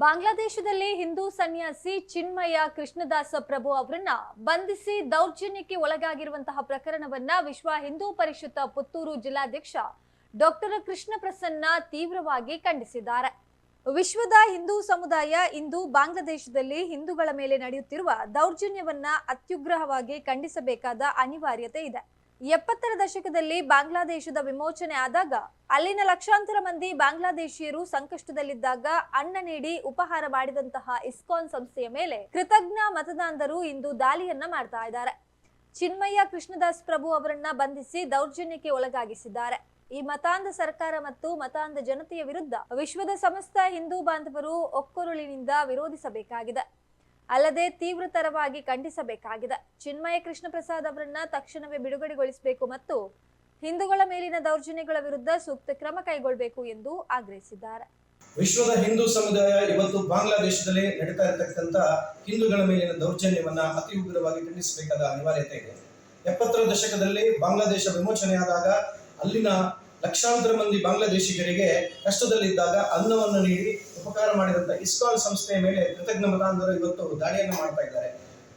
ಬಾಂಗ್ಲಾದೇಶದಲ್ಲಿ ಹಿಂದೂ ಸನ್ಯಾಸಿ ಚಿನ್ಮಯ ಕೃಷ್ಣದಾಸ ಪ್ರಭು ಅವರನ್ನ ಬಂಧಿಸಿ ದೌರ್ಜನ್ಯಕ್ಕೆ ಒಳಗಾಗಿರುವಂತಹ ಪ್ರಕರಣವನ್ನ ವಿಶ್ವ ಹಿಂದೂ ಪರಿಷತ್ ಪುತ್ತೂರು ಜಿಲ್ಲಾಧ್ಯಕ್ಷ ಡಾಕ್ಟರ್ ಕೃಷ್ಣ ಪ್ರಸನ್ನ ತೀವ್ರವಾಗಿ ಖಂಡಿಸಿದ್ದಾರೆ. ವಿಶ್ವದ ಹಿಂದೂ ಸಮುದಾಯ ಇಂದು ಬಾಂಗ್ಲಾದೇಶದಲ್ಲಿ ಹಿಂದೂಗಳ ಮೇಲೆ ನಡೆಯುತ್ತಿರುವ ದೌರ್ಜನ್ಯವನ್ನ ಅತ್ಯುಗ್ರಹವಾಗಿ ಖಂಡಿಸಬೇಕಾದ ಅನಿವಾರ್ಯತೆ ಇದೆ. ಎಪ್ಪತ್ತರ ದಶಕದಲ್ಲಿ ಬಾಂಗ್ಲಾದೇಶದ ವಿಮೋಚನೆ ಆದಾಗ ಅಲ್ಲಿನ ಲಕ್ಷಾಂತರ ಮಂದಿ ಬಾಂಗ್ಲಾದೇಶಿಯರು ಸಂಕಷ್ಟದಲ್ಲಿದ್ದಾಗ ಅನ್ನ ನೀಡಿ ಉಪಹಾರ ಮಾಡಿದಂತಹ ಇಸ್ಕಾನ್ ಸಂಸ್ಥೆಯ ಮೇಲೆ ಕೃತಜ್ಞ ಮತದಾನರು ಇಂದು ದಾಳಿಯನ್ನ ಮಾಡ್ತಾ ಇದ್ದಾರೆ. ಚಿನ್ಮಯ್ಯ ಕೃಷ್ಣದಾಸ್ ಪ್ರಭು ಅವರನ್ನ ಬಂಧಿಸಿ ದೌರ್ಜನ್ಯಕ್ಕೆ ಒಳಗಾಗಿಸಿದ್ದಾರೆ. ಈ ಮತಾಂಧ ಸರ್ಕಾರ ಮತ್ತು ಮತಾಂಧ ಜನತೆಯ ವಿರುದ್ಧ ವಿಶ್ವದ ಸಮಸ್ತ ಹಿಂದೂ ಬಾಂಧವರು ಒಕ್ಕೊರಳಿನಿಂದ ವಿರೋಧಿಸಬೇಕಾಗಿದೆ. ಅಲ್ಲದೆ ತೀವ್ರತರವಾಗಿ ಖಂಡಿಸಬೇಕಾಗಿದೆ. ಚಿನ್ಮಯ ಕೃಷ್ಣ ಪ್ರಸಾದ್ ಅವರನ್ನ ತಕ್ಷಣವೇ ಬಿಡುಗಡೆಗೊಳಿಸಬೇಕು ಮತ್ತು ಹಿಂದೂಗಳ ಮೇಲಿನ ದೌರ್ಜನ್ಯಗಳ ವಿರುದ್ಧ ಸೂಕ್ತ ಕ್ರಮ ಕೈಗೊಳ್ಳಬೇಕು ಎಂದು ಆಗ್ರಹಿಸಿದ್ದಾರೆ. ವಿಶ್ವದ ಹಿಂದೂ ಸಮುದಾಯ ಇವತ್ತು ಬಾಂಗ್ಲಾದೇಶದಲ್ಲಿ ನಡೀತಾ ಇರತಕ್ಕಂತ ಹಿಂದೂಗಳ ಮೇಲಿನ ದೌರ್ಜನ್ಯವನ್ನ ಅತಿ ಉಗ್ರವಾಗಿ ಖಂಡಿಸಬೇಕಾದ ಅನಿವಾರ್ಯತೆ ಇದೆ. ಎಪ್ಪತ್ತರ ದಶಕದಲ್ಲಿ ಬಾಂಗ್ಲಾದೇಶ ವಿಮೋಚನೆಯಾದಾಗ ಅಲ್ಲಿನ ಲಕ್ಷಾಂತರ ಮಂದಿ ಬಾಂಗ್ಲಾದೇಶಿಗರಿಗೆ ಕಷ್ಟದಲ್ಲಿದ್ದಾಗ ಅನ್ನವನ್ನು ನೀಡಿ ಉಪಕಾರ ಮಾಡಿದಂತ ಇಸ್ಕಾನ್ ಸಂಸ್ಥೆಯ ಮೇಲೆ ಕೃತಜ್ಞ ಮತಾಂಧರು ಇವತ್ತು ದಾಳಿಯನ್ನು ಮಾಡ್ತಾ ಇದ್ದಾರೆ.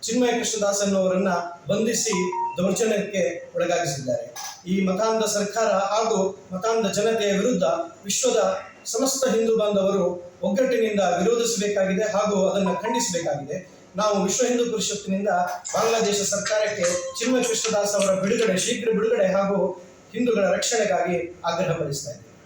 ಚಿನ್ಮಯ ಕೃಷ್ಣದಾಸ್ ಅನ್ನುವರನ್ನ ಬಂಧಿಸಿ ದೌರ್ಜನ್ಯಕ್ಕೆ ಒಳಗಾಗಿಸಿದ್ದಾರೆ. ಈ ಮತಾಂಧ ಸರ್ಕಾರ ಹಾಗೂ ಮತಾಂಧ ಜನತೆಯ ವಿರುದ್ಧ ವಿಶ್ವದ ಸಮಸ್ತ ಹಿಂದೂ ಬಾಂಧವರು ಒಗ್ಗಟ್ಟಿನಿಂದ ವಿರೋಧಿಸಬೇಕಾಗಿದೆ ಹಾಗೂ ಅದನ್ನು ಖಂಡಿಸಬೇಕಾಗಿದೆ. ನಾವು ವಿಶ್ವ ಹಿಂದೂ ಪರಿಷತ್ತಿನಿಂದ ಬಾಂಗ್ಲಾದೇಶ ಸರ್ಕಾರಕ್ಕೆ ಚಿನ್ಮಯ ಕೃಷ್ಣದಾಸ್ ಅವರ ಬಿಡುಗಡೆ, ಶೀಘ್ರ ಬಿಡುಗಡೆ ಹಾಗೂ ಹಿಂದೂಗಳ ರಕ್ಷಣೆಗಾಗಿ ಆಗ್ರಹ ಪಡಿಸ್ತಾ ಇದ್ದೇವೆ